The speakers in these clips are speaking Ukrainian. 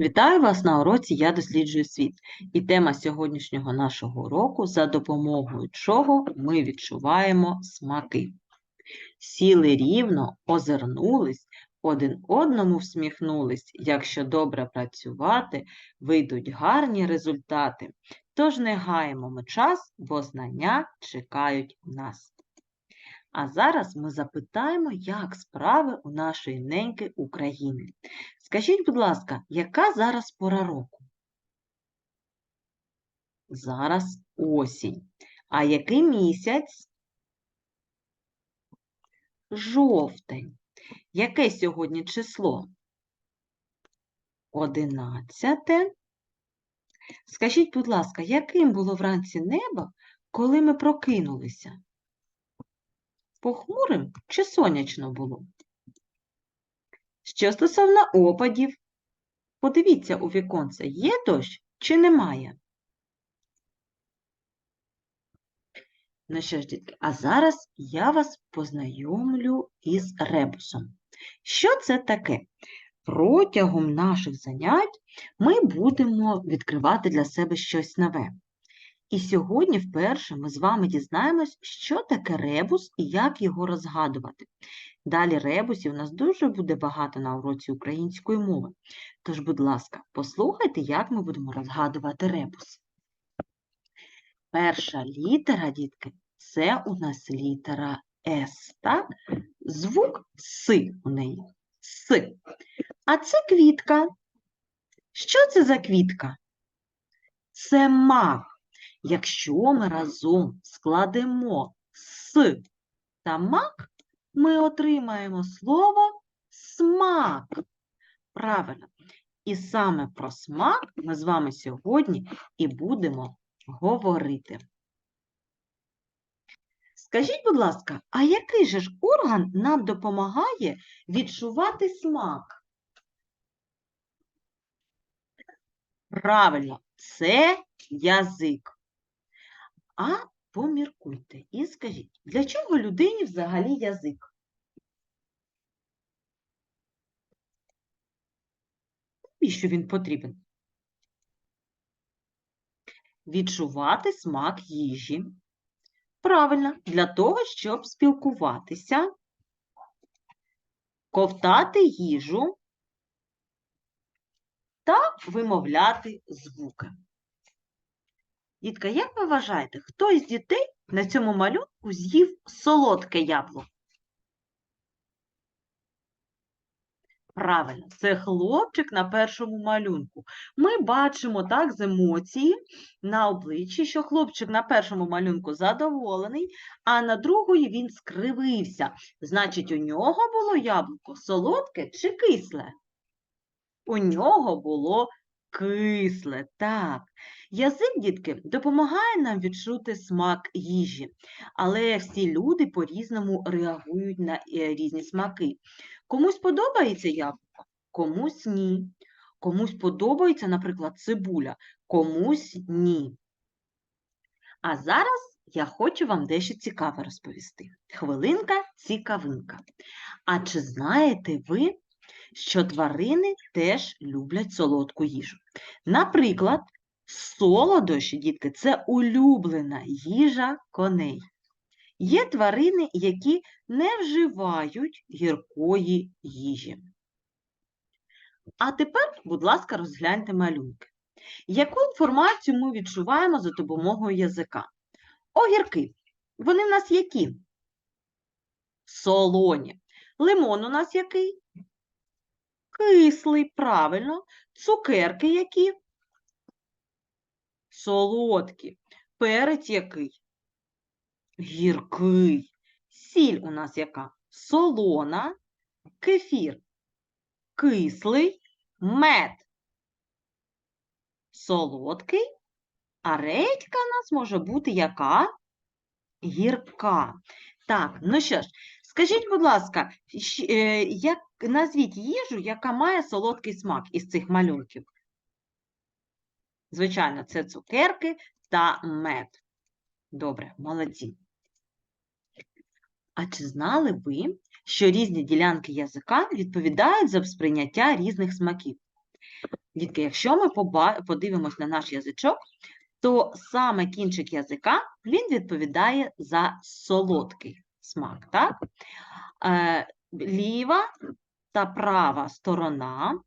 Вітаю вас на уроці Я досліджую світ. І тема сьогоднішнього нашого уроку за допомогою чого ми відчуваємо смаки. Сіли рівно, озирнулись, один одному всміхнулись. Якщо добре працювати, вийдуть гарні результати. Тож не гаємо ми час, бо знання чекають нас. А зараз ми запитаємо, як справи у нашої неньки України. Скажіть, будь ласка, яка зараз пора року? Зараз осінь. А який місяць? Жовтень. Яке сьогодні число? Одинадцяте. Скажіть, будь ласка, яким було вранці небо, коли ми прокинулися? Похмурим чи сонячно було? Що стосовно опадів, подивіться у віконце, є дощ чи немає? Ну що ж, дітки, а зараз я вас познайомлю із ребусом. Що це таке? Протягом наших занять ми будемо відкривати для себе щось нове. І сьогодні вперше ми з вами дізнаємось, що таке ребус і як його розгадувати. Далі ребусів у нас дуже буде багато на уроці української мови. Тож, будь ласка, послухайте, як ми будемо розгадувати ребус. Перша літера, дітки, це у нас літера С, так? Звук С у неї. С. А це квітка. Що це за квітка? Це мак. Якщо ми разом складемо с та мак, ми отримаємо слово смак. Правильно. І саме про смак ми з вами сьогодні і будемо говорити. Скажіть, будь ласка, а який же ж орган нам допомагає відчувати смак? Правильно, це язик. А поміркуйте і скажіть, для чого людині взагалі язик? Навіщо він потрібен? Відчувати смак їжі. Правильно, для того, щоб спілкуватися, ковтати їжу та вимовляти звуки. Дітка, як ви вважаєте, хто із дітей на цьому малюнку з'їв солодке яблуко? Правильно, це хлопчик на першому малюнку. Ми бачимо так з емоції на обличчі, що хлопчик на першому малюнку задоволений, а на другої він скривився. Значить, у нього було яблуко солодке чи кисле? У нього було кисле, так. Язик, дітки, допомагає нам відчути смак їжі, але всі люди по-різному реагують на е, різні смаки. Комусь подобається яблуко, комусь ні. Комусь подобається, наприклад, цибуля, комусь ні. А зараз я хочу вам дещо цікаве розповісти. Хвилинка цікавинка. А чи знаєте ви, що тварини теж люблять солодку їжу? Наприклад, солодощі, дітки, це улюблена їжа коней. Є тварини, які не вживають гіркої їжі. А тепер, будь ласка, розгляньте малюнки. Яку інформацію ми відчуваємо за допомогою язика? Огірки. Вони в нас які? Солоні. Лимон у нас який? Кислий, правильно. Цукерки які? Солодкі. Перець який? Гіркий. Сіль у нас яка? Солона, кефір, кислий, мед. Солодкий, а редька у нас може бути яка? Гірка. Так, ну що ж, скажіть, будь ласка, е, як, назвіть їжу, яка має солодкий смак із цих малюнків? Звичайно, це цукерки та мед. Добре, молодці. А чи знали ви, що різні ділянки язика відповідають за сприйняття різних смаків? Дітки, якщо ми подивимось на наш язичок, то саме кінчик язика він відповідає за солодкий смак. Так? Е, ліва та права сторона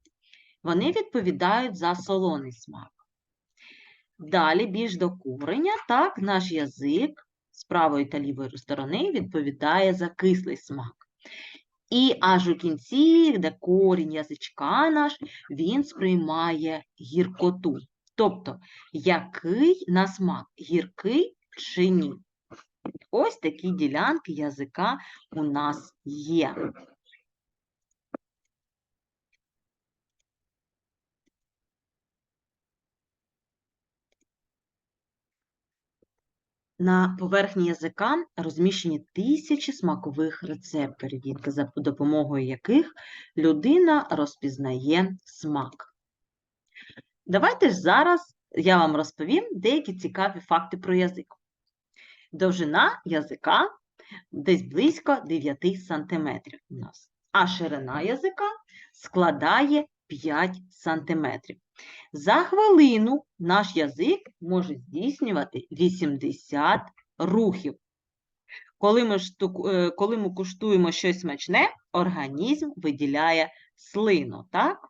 вони відповідають за солоний смак. Далі, більш до куреня, так, наш язик з правої та лівої сторони відповідає за кислий смак. І аж у кінці, де корінь язичка наш, він сприймає гіркоту. Тобто, який на смак, гіркий чи ні. Ось такі ділянки язика у нас є. На поверхні язика розміщені тисячі смакових рецепторів, за допомогою яких людина розпізнає смак. Давайте ж зараз я вам розповім деякі цікаві факти про язик. Довжина язика десь близько 9 см у нас, а ширина язика складає 5 см. За хвилину наш язик може здійснювати 80 рухів. Коли ми, штук... е, коли ми куштуємо щось смачне, організм виділяє слину, так?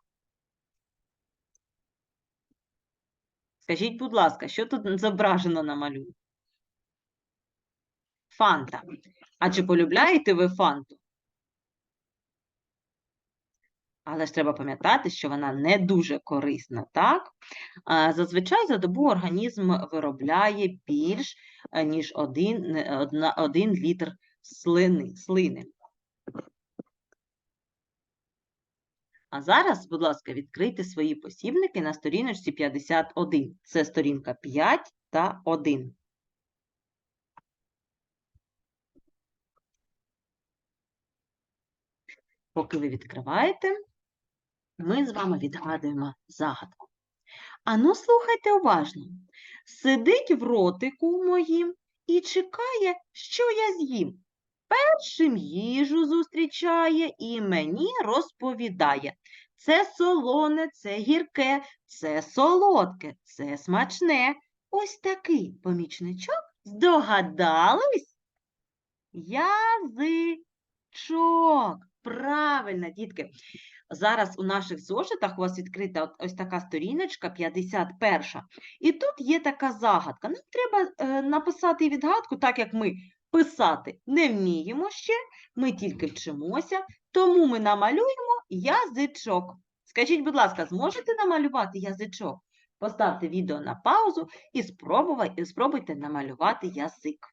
Скажіть, будь ласка, що тут зображено на малюнку? Фанта. А чи полюбляєте ви фанту? Але ж треба пам'ятати, що вона не дуже корисна, так? Зазвичай за добу організм виробляє більш е, ніж 1, 1 літр слини, слини. А зараз, будь ласка, відкрийте свої посібники на сторіночці 51. Це сторінка 5 та 1. Поки ви відкриваєте, ми з вами відгадуємо загадку. Ану, слухайте уважно. Сидить в ротику моїм і чекає, що я з'їм. Першим їжу зустрічає і мені розповідає. Це солоне, це гірке, це солодке, це смачне. Ось такий помічничок. Здогадались? Язичок. Правильно, дітки. Зараз у наших зошитах у вас відкрита ось така сторіночка 51. І тут є така загадка. Нам треба е, написати відгадку, так як ми писати не вміємо ще, ми тільки вчимося, тому ми намалюємо язичок. Скажіть, будь ласка, зможете намалювати язичок? Поставте відео на паузу і спробуйте, спробуйте намалювати язик.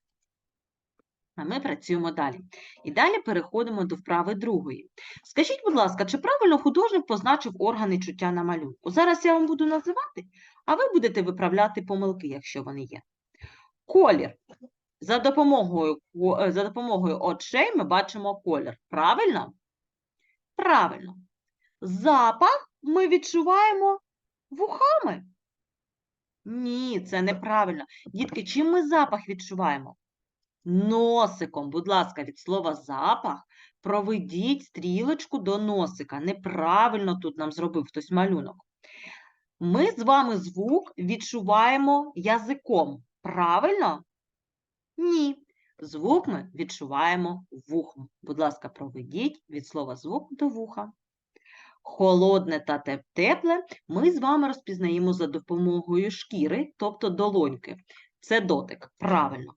А ми працюємо далі. І далі переходимо до вправи другої. Скажіть, будь ласка, чи правильно художник позначив органи чуття на малюнку? Зараз я вам буду називати, а ви будете виправляти помилки, якщо вони є. Колір. За допомогою, е, за допомогою очей ми бачимо колір. Правильно? Правильно. Запах ми відчуваємо вухами. Ні, це неправильно. Дітки, чим ми запах відчуваємо? Носиком, будь ласка, від слова запах проведіть стрілочку до носика. Неправильно тут нам зробив хтось малюнок. Ми з вами звук відчуваємо язиком. Правильно? Ні. Звук ми відчуваємо вухом. Будь ласка, проведіть від слова звук до вуха. Холодне та тепле ми з вами розпізнаємо за допомогою шкіри, тобто долоньки. Це дотик. Правильно.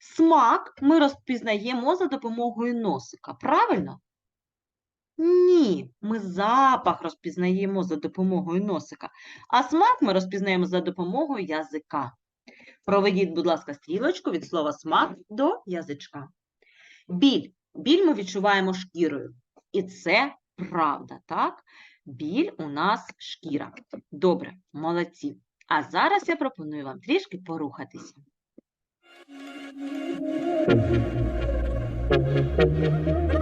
Смак ми розпізнаємо за допомогою носика. Правильно? Ні, ми запах розпізнаємо за допомогою носика, а смак ми розпізнаємо за допомогою язика. Проведіть, будь ласка, стрілочку від слова смак до язичка. Біль. Біль ми відчуваємо шкірою. І це правда, так? Біль у нас шкіра. Добре, молодці. А зараз я пропоную вам трішки порухатися. Música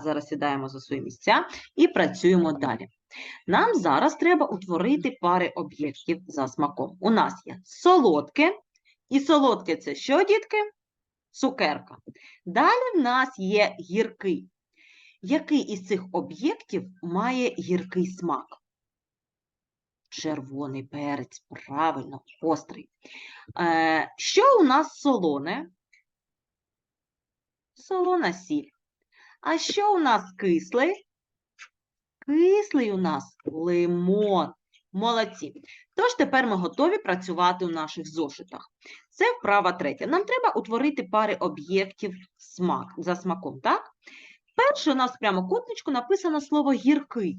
зараз сідаємо за свої місця і працюємо далі. Нам зараз треба утворити пари об'єктів за смаком. У нас є солодке, і солодке це що, дітки? Цукерка. Далі в нас є гіркий. Який із цих об'єктів має гіркий смак? Червоний перець, правильно, гострий. Е, що у нас солоне? Солона сіль. А що у нас кислий? Кислий у нас лимон. Молодці. Тож тепер ми готові працювати у наших зошитах. Це вправа третя. Нам треба утворити пари об'єктів смак, за смаком, так? Перше у нас в прямокутничку написано слово гіркий.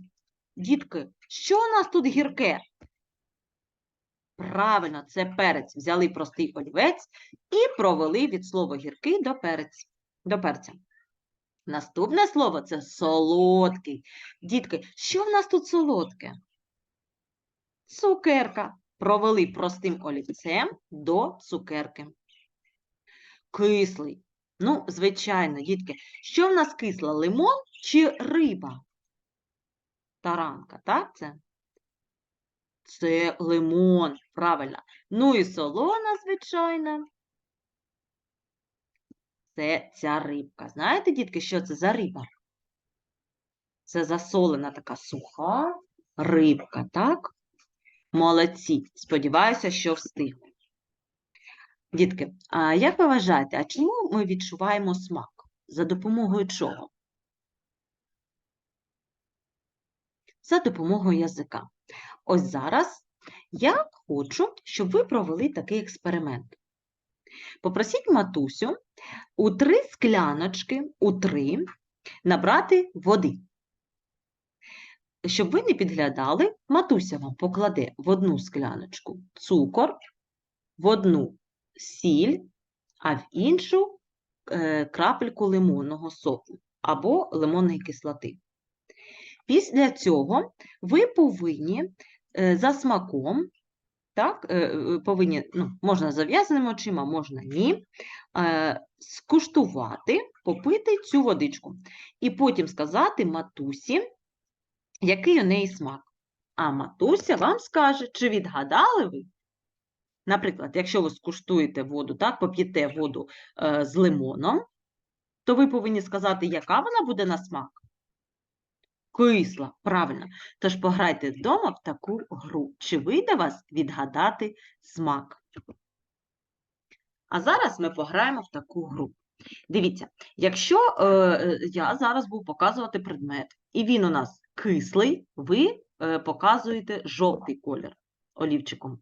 Дітки, що у нас тут гірке? Правильно, це перець. Взяли простий олівець і провели від слова гіркий до перець, до перця. Наступне слово це солодкий. Дітки, що в нас тут солодке? Цукерка. Провели простим олівцем до цукерки. Кислий. Ну, звичайно, дітки, що в нас кисла? Лимон чи риба? Таранка, так це? Це лимон, правильно. Ну і солона, звичайно. Це ця рибка. Знаєте, дітки, що це за риба? Це засолена така суха рибка, так? Молодці. Сподіваюся, що встигли. Дітки, а як ви вважаєте, а чому ми відчуваємо смак? За допомогою чого? За допомогою язика. Ось зараз я хочу, щоб ви провели такий експеримент. Попросіть матусю у три скляночки, у три набрати води. Щоб ви не підглядали, матуся вам покладе в одну скляночку цукор, в одну сіль, а в іншу е, крапельку лимонного соку або лимонної кислоти. Після цього ви повинні е, за смаком, так, е, е, повинні, ну, можна зав'язаними очима, можна ні, е, скуштувати, попити цю водичку. І потім сказати матусі, який у неї смак. А матуся вам скаже, чи відгадали ви? Наприклад, якщо ви скуштуєте воду, так, поп'єте воду з лимоном, то ви повинні сказати, яка вона буде на смак. Кисла, правильно. Тож пограйте вдома в таку гру. Чи вийде вас відгадати смак? А зараз ми пограємо в таку гру. Дивіться, якщо е, я зараз буду показувати предмет, і він у нас кислий, ви е, показуєте жовтий колір олівчиком.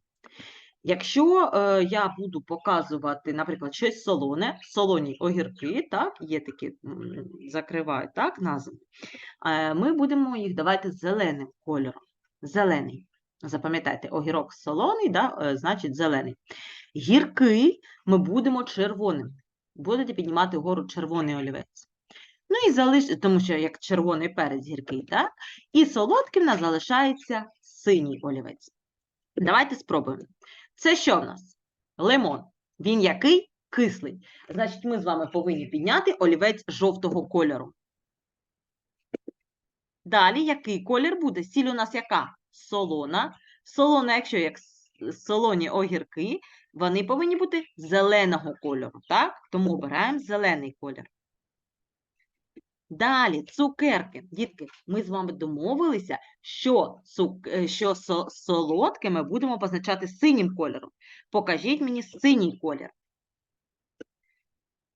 Якщо е, я буду показувати, наприклад, щось солоне, солоні огірки, так, є такі, закривають так, назву, е, ми будемо їх давати зеленим кольором. Зелений. Запам'ятайте, огірок солоний, да, е, значить зелений. Гіркий ми будемо червоним. Будете піднімати вгору червоний олівець. Ну і залиш... тому що як червоний перець гіркий, так? І солодким в нас залишається синій олівець. Давайте спробуємо. Це що в нас? Лимон. Він який? Кислий. Значить, ми з вами повинні підняти олівець жовтого кольору. Далі який колір буде? Сіль у нас яка? Солона. Солона, якщо як солоні огірки, вони повинні бути зеленого кольору, так? Тому обираємо зелений колір. Далі, цукерки. Дітки, ми з вами домовилися, що, цук... е, що со- солодке ми будемо позначати синім кольором. Покажіть мені синій колір.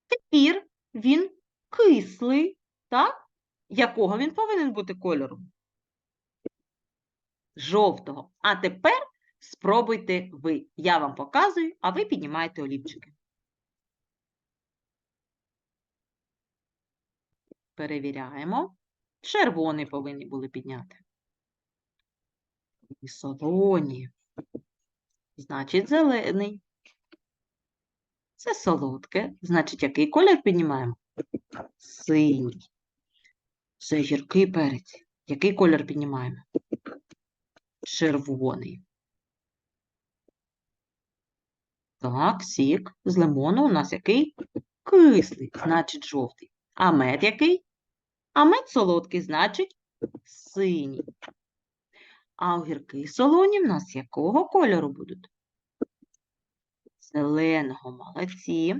Тепер він кислий, так? Якого він повинен бути кольору? Жовтого. А тепер спробуйте ви. Я вам показую, а ви піднімаєте олівчики. Перевіряємо. Червоний повинні були підняти. І солоні. Значить, зелений. Це солодке. Значить, який колір піднімаємо? Синій. Це гіркий перець. Який колір піднімаємо? Червоний. Так, сік з лимону у нас який? Кислий, значить жовтий. А мед який? А мед солодкий, значить синій. А огірки солоні в нас якого кольору будуть? Зеленого, молодці.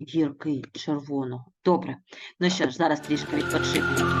Гірки червоного. Добре. Ну що ж, зараз трішки відпочинемо.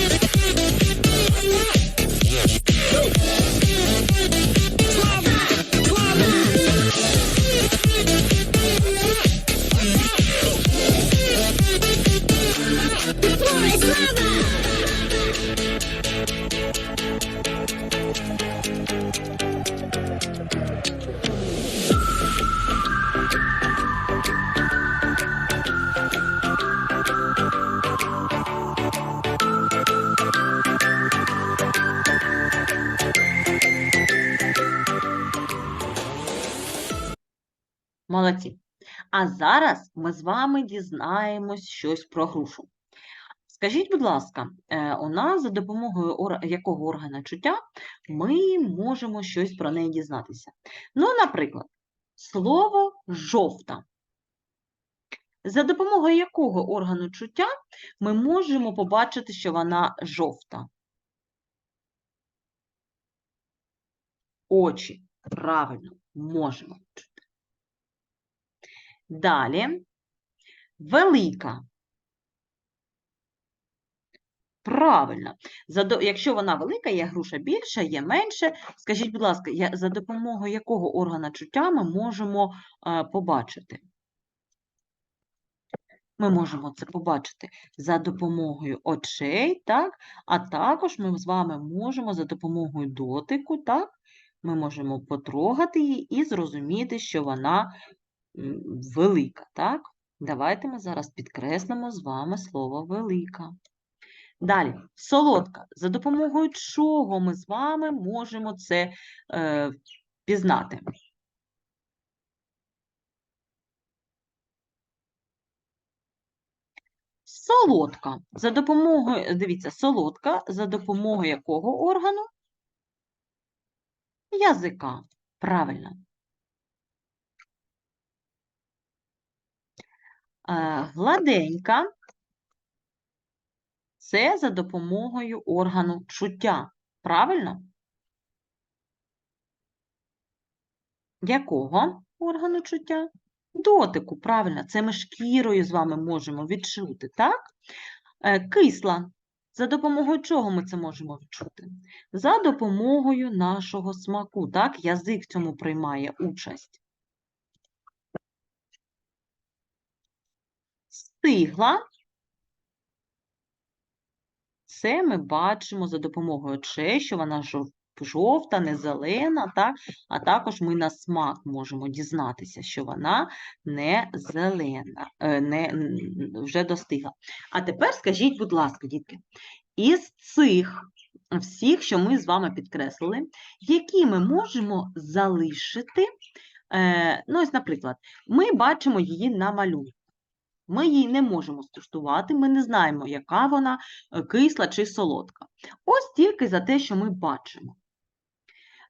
Молодці. А зараз ми з вами дізнаємось щось про грушу. Скажіть, будь ласка, е, у нас за допомогою якого органа чуття ми можемо щось про неї дізнатися? Ну, наприклад, слово жовта. За допомогою якого органу чуття ми можемо побачити, що вона жовта? Очі. Правильно, можемо. Далі. Велика. Правильно. Якщо вона велика, є груша більша, є менше. Скажіть, будь ласка, за допомогою якого органа чуття ми можемо е, побачити? Ми можемо це побачити за допомогою очей, так? А також ми з вами можемо за допомогою дотику, так? Ми можемо потрогати її і зрозуміти, що вона велика, так? Давайте ми зараз підкреслимо з вами слово велика. Далі, солодка. За допомогою чого ми з вами можемо це е, пізнати? Солодка. За допомогою, дивіться, солодка, за допомогою якого органу? Язика. Правильно. Е, Гладенька. Це за допомогою органу чуття. Правильно? Якого органу чуття? Дотику, правильно, це ми шкірою з вами можемо відчути, так? Е, Кисла. За допомогою чого ми це можемо відчути? За допомогою нашого смаку, так? Язик в цьому приймає участь. Стигла. Це ми бачимо за допомогою очей, що вона жовта, не зелена, так? а також ми на смак можемо дізнатися, що вона не зелена, е, не, вже достигла. А тепер скажіть, будь ласка, дітки, із цих всіх, що ми з вами підкреслили, які ми можемо залишити, е, ну ось, наприклад, ми бачимо її на малюнку. Ми її не можемо скуштувати, ми не знаємо, яка вона е, кисла чи солодка. Ось тільки за те, що ми бачимо.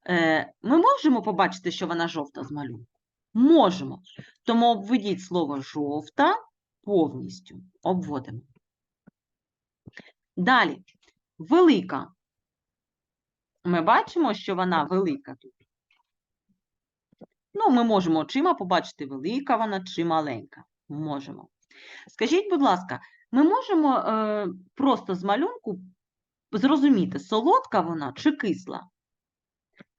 Е, Ми можемо побачити, що вона жовта з малюнку? Можемо. Тому обведіть слово жовта повністю. Обводимо. Далі. Велика. Ми бачимо, що вона велика тут. Ну, ми можемо очима побачити, велика вона чи маленька. Можемо. Скажіть, будь ласка, Ми можемо е, просто з малюнку зрозуміти, солодка вона чи кисла.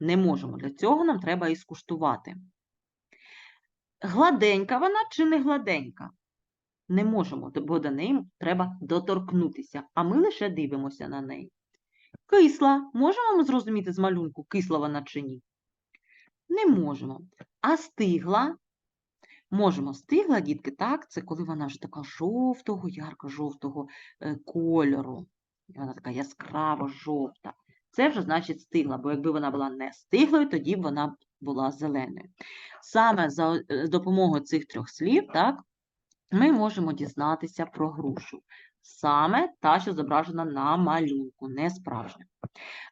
Не можемо. Для цього нам треба і скуштувати. Гладенька вона чи не гладенька? Не можемо, бо до неї треба доторкнутися, а ми лише дивимося на неї. Кисла. Можемо ми зрозуміти з малюнку, кисла вона чи ні? Не можемо. А стигла? Можемо. Стигла, дітки, так, це коли вона ж така жовтого, ярко-жовтого е, кольору. І Вона така яскраво жовта. Це вже значить стигла, бо якби вона була не стиглою, тоді б вона була зеленою. Саме за е, допомогою цих трьох слів, так, ми можемо дізнатися про грушу. Саме та, що зображена на малюнку, не справжня.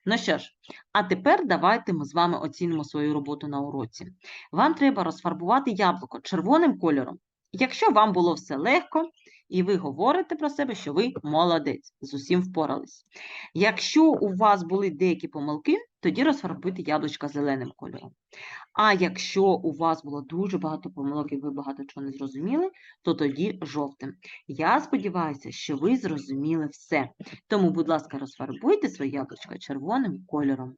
Ну що ж, а тепер давайте ми з вами оцінимо свою роботу на уроці. Вам треба розфарбувати яблуко червоним кольором. Якщо вам було все легко, і ви говорите про себе, що ви молодець, з усім впорались. Якщо у вас були деякі помилки, тоді розфарбуйте яблучка зеленим кольором. А якщо у вас було дуже багато помилок і ви багато чого не зрозуміли, то тоді жовтим. Я сподіваюся, що ви зрозуміли все. Тому, будь ласка, розфарбуйте своє яблучко червоним кольором.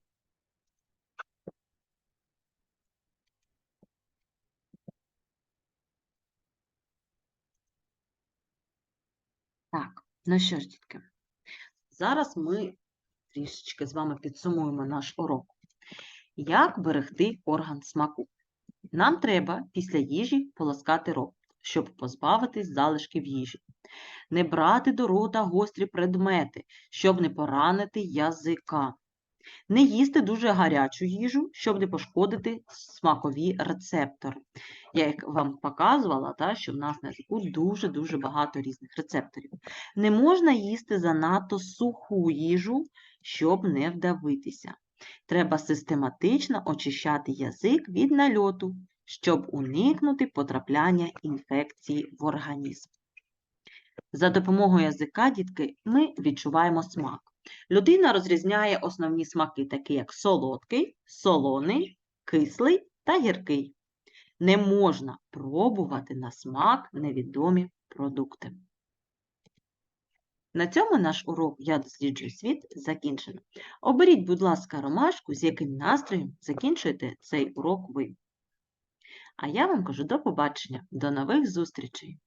Так, ну що ж, дітки, зараз ми трішечки з вами підсумуємо наш урок. Як берегти орган смаку? Нам треба після їжі полоскати рот, щоб позбавитись залишків їжі. Не брати до рота гострі предмети, щоб не поранити язика. Не їсти дуже гарячу їжу, щоб не пошкодити смакові рецептори. Я як вам показувала, та, що в нас на язику дуже-дуже багато різних рецепторів. Не можна їсти занадто суху їжу, щоб не вдавитися. Треба систематично очищати язик від нальоту, щоб уникнути потрапляння інфекції в організм. За допомогою язика, дітки, ми відчуваємо смак. Людина розрізняє основні смаки, такі як солодкий, солоний, кислий та гіркий. Не можна пробувати на смак невідомі продукти. На цьому наш урок Я досліджую світ закінчено. Оберіть, будь ласка, ромашку, з яким настроєм закінчуєте цей урок ви. А я вам кажу до побачення, до нових зустрічей!